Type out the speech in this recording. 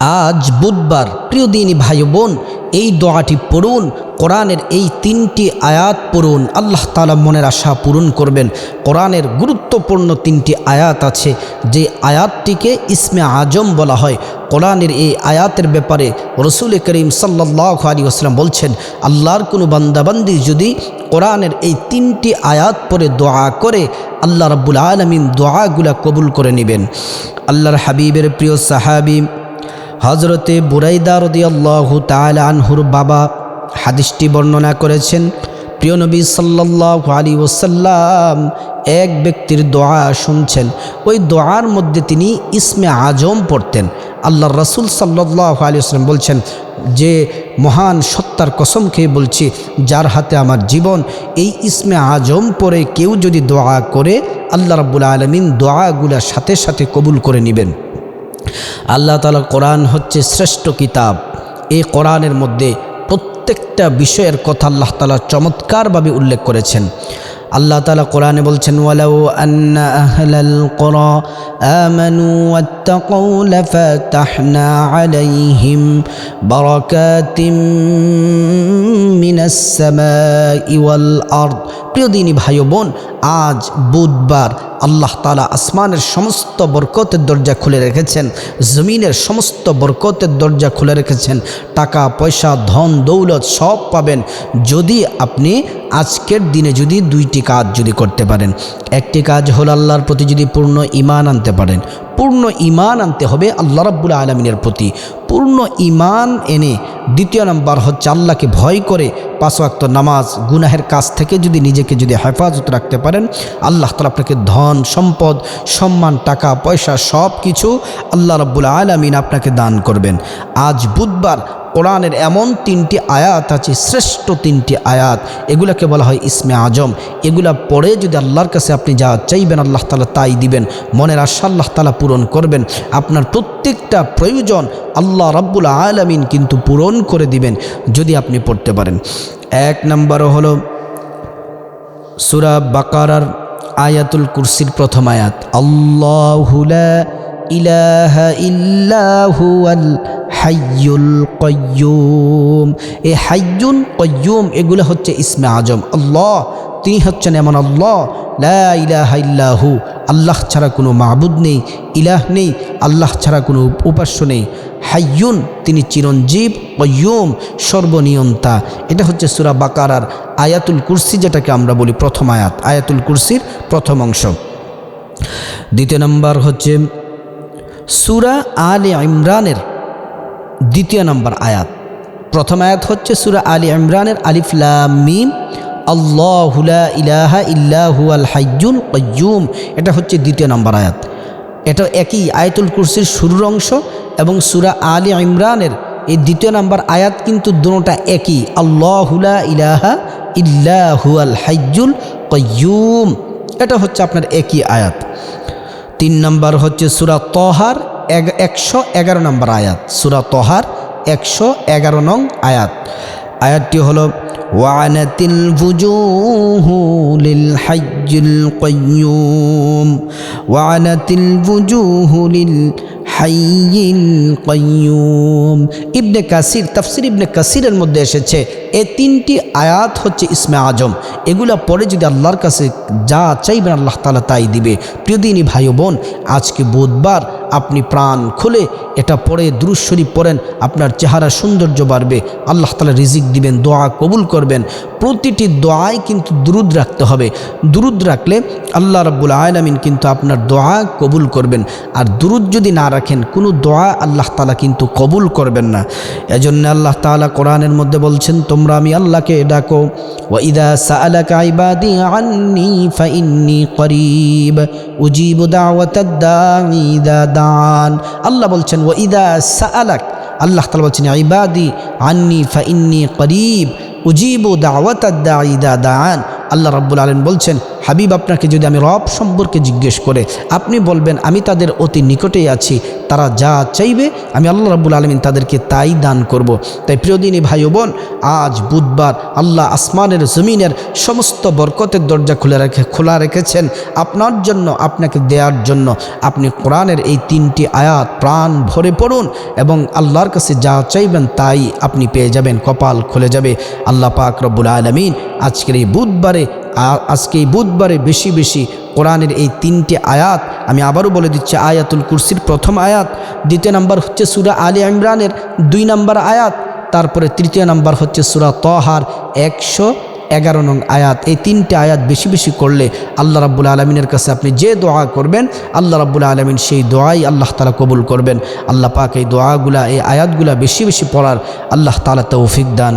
আজ বুধবার, প্রিয় দিনী ভাই বোন, এই দোয়াটি পড়ুন, কোরআনের এই তিনটি আয়াত পড়ুন, আল্লাহ তালা মনের আশা পূরণ করবেন। কোরআনের গুরুত্বপূর্ণ তিনটি আয়াত আছে, যে আয়াতটিকে ইসমে আজম বলা হয়। কোরআনের এই আয়াতের ব্যাপারে রসুল করিম সাল্লাহ আলী আসলাম বলছেন, আল্লাহর কোনো বান্দাবান্দি যদি কোরআনের এই তিনটি আয়াত পরে দোয়া করে, আল্লাহ রাব্বুল আলমিন দোয়াগুলা কবুল করে নেবেন। আল্লাহর হাবিবের প্রিয় সাহাবি হজরতে বুরাইদা রদিয়াল্লাহু তাআলা আনহুর বাবা হাদিসটি বর্ণনা করেছেন, প্রিয় নবী সাল্লাল্লাহু আলী ওসাল্লাম এক ব্যক্তির দোয়া শুনছেন। ওই দোয়ার মধ্যে তিনি ইসমে আজম পড়তেন। আল্লাহ রসুল সাল্লাহ আলী আসলাম বলছেন, যে মহান সত্তার কসম খেয়ে বলছি, যার হাতে আমার জীবন, এই ইসমে আজম পরে কেউ যদি দোয়া করে, আল্লাহ রাব্বুল আলমিন দোয়াগুলার সাথে সাথে কবুল করে নেবেন। আল্লাহ তালা কোরআন হচ্ছে শ্রেষ্ঠ কিতাব। এই কোরআনের মধ্যে প্রত্যেকটা বিষয়ের কথা আল্লাহ তালা চমৎকারভাবে উল্লেখ করেছেন। আল্লাহ তালা কোরআনে বলছেন, ওয়ালাউ মিনাস প্রিয় দিনী ভাই বোন, আজ বুধবার আল্লাহ তালা আসমানের সমস্ত বরকতের দরজা খুলে রেখেছেন, জমিনের সমস্ত বরকতের দরজা খুলে রেখেছেন, টাকা, পয়সা, ধন, দৌলত সব পাবেন। যদি আপনি আজকের দিনে যদি দুইটি কাজ যদি করতে পারেন, একটি কাজ হল আল্লাহর প্রতি যদি পূর্ণ ইমান আনতে পারেন। পূর্ণ ইমান আনতে হবে আল্লাহ রাব্বুল আলমিনের প্রতি। পূর্ণ ইমান এনে দ্বিতীয় নাম্বার হচ্ছে আল্লাহকে ভয় করে পাঁচ নামাজ গুনাহের কাছ থেকে যদি নিজেকে যদি হেফাজত রাখতে পারেন, আল্লাহ তালা আপনাকে ধন, সম্পদ, সম্মান, টাকা, পয়সা সব কিছু আল্লাহ রাব্বুল আলমিন আপনাকে দান করবেন। আজ বুধবার কোরআনের এমন তিনটি আয়াত আছে, শ্রেষ্ঠ তিনটি আয়াত। এগুলাকে বলা হয় ইসমে আজম। এগুলা পড়ে যদি আল্লাহর কাছে আপনি যা চাইবেন, আল্লাহ তালা তাই দিবেন। মনের আশা আল্লাহ তালা পূরণ করবেন। আপনার প্রত্যেকটা প্রয়োজন আল্লাহ রাব্বুল আলমিন কিন্তু পূরণ করে দিবেন, যদি আপনি পড়তে পারেন। এক নম্বর হলো সুরা বাকারার আয়াতুল কুরসির প্রথম আয়াত আল্লাহুলা ইলাহা ইল্লাহুয়াল হাইয়ুল কয়্যুম। এ হাইয়ুন কয়্যুম, এগুলো হচ্ছে ইসমে আজম। আল্লাহ, তিনি হচ্ছেন এমন আল্লাহ। লা ইলাহা ইল্লাহু, আল্লাহ ছাড়া কোনো মাহবুদ নেই, ইলাহ নেই, আল্লাহ ছাড়া কোনো উপাস্য নেই। হাইয়ুন, তিনি চিরঞ্জীব, কয়্যুম, সর্বনিয়ন্তা। এটা হচ্ছে সুরা বাকারার আয়াতুল কুরসি, যেটাকে আমরা বলি প্রথম আয়াত, আয়াতুল কুরসির প্রথম অংশ। দ্বিতীয় নম্বর হচ্ছে সুরা আলে ইমরানের দ্বিতীয় নম্বর আয়াত। প্রথম আয়াত হচ্ছে সুরা আলী ইমরানের আলিফলাম মিম। আল্লাহুলা ইলাহা ইল্লাহু আল হাইজুল কয়্যুম এটা হচ্ছে দ্বিতীয় নম্বর আয়াত। এটা একই আয়াতুল কুরসির শুরুর অংশ এবং সুরা আলী ইমরানের এই দ্বিতীয় নম্বর আয়াত কিন্তু দুটোটা একই। আল্লাহুলা ইলাহা ইল্লাহু আল হাইজুল কয়্যুম এটা হচ্ছে আপনার একই আয়াত। তিন নম্বর হচ্ছে সুরা তহার। একশো এগারো নম্বর আয়াত, সুরা তহার, একশো এগারো নং আয়াত। আয়াতটি হলো, ওয়ানাতিল ফুজুহু লিল কয়্যুম ওয়ানাতিল ফুজুহু লিল হাইয়িল কয়্যুম ইবনে কাসির, তাফসির ইবনে কাসিরের মধ্যে এসেছে, এ তিনটি আয়াত হচ্ছে ইসমে আজম। এগুলা পরে যদি আল্লাহর কাছে যা চাইবেন, আল্লাহ তালা তাই দিবে। প্রিয়দিনী ভাই বোন, আজকে বুধবার আপনি প্রাণ খুলে এটা পড়ে দ্রুজ শরীফ পড়েন, আপনার চেহারা সৌন্দর্য বাড়বে। আল্লাহ তালা রিজিক দিবেন, দোয়া কবুল করবেন। প্রতিটি দোয়ায় কিন্তু দুরুদ রাখতে হবে। দুরুদ রাখলে আল্লাহ রব্বুল আলমিন কিন্তু আপনার দোয়া কবুল করবেন। আর দুরুদ যদি না রাখেন, কোনো দোয়া আল্লাহ তালা কিন্তু কবুল করবেন না। এজন্য আল্লাহ তালা কোরআনের মধ্যে বলছেন, তোমরা আমি আল্লাহকে ডাকো। ফাইন্নি করিব। উজিবু দাওয়াতাদ ইদা দান। আল্লাহ বলছেন ওয়াইদা সাআলাক, আল্লাহ তাআলা বলছেন ইবাদি, আন্নি ফাইন্নি করিব, উজিবু দাওয়াতাদ দাঈ ইদা দান আল্লাহ রাব্বুল আলামিন বলছেন হাবিব আপনাকে যদি আমি রব সম্পর্কে জিজ্ঞেস করে, আপনি বলবেন, আমি তাদের অতি নিকটেই আছি, তারা যা চাইবে, আমি আল্লাহ রাবুল আলমিন তাদেরকে তাই দান করব। তাই প্রিয়দিনী ভাই বোন, আজ বুধবার আল্লাহ আসমানের, জমিনের সমস্ত বরকতের দরজা খুলে রেখে, খোলা রেখেছেন আপনার জন্য, আপনাকে দেওয়ার জন্য আপনি কোরআনের এই তিনটি আয়াত প্রাণ ভরে পড়ুন এবং আল্লাহর কাছে যা চাইবেন তাই আপনি পেয়ে যাবেন, কপাল খুলে যাবে আল্লাহ পাক রব্বুল আলমিন আজকের এই বুধবারে আজকে এই বুধবারে বেশি বেশি কোরআনের এই তিনটি আয়াত, আমি আবারও বলে দিচ্ছি আয়াতুল কুরসির প্রথম আয়াত, দ্বিতীয় নাম্বার হচ্ছে সুরা আলী ইমরানের দুই নাম্বার আয়াত, তারপরে তৃতীয় নাম্বার হচ্ছে সুরা তহার একশো এগারো নং আয়াত। এই তিনটে আয়াত বেশি বেশি করলে আল্লাহ রাব্বুল আলমিনের কাছে আপনি যে দোয়া করবেন, আল্লাহ রাব্বুল আলমিন সেই দোয়াই আল্লাহ তালা কবুল করবেন। আল্লাহ পাক এই দোয়াগুলা, এই আয়াতগুলা বেশি বেশি পড়ার আল্লাহ তালা তৌফিক দান।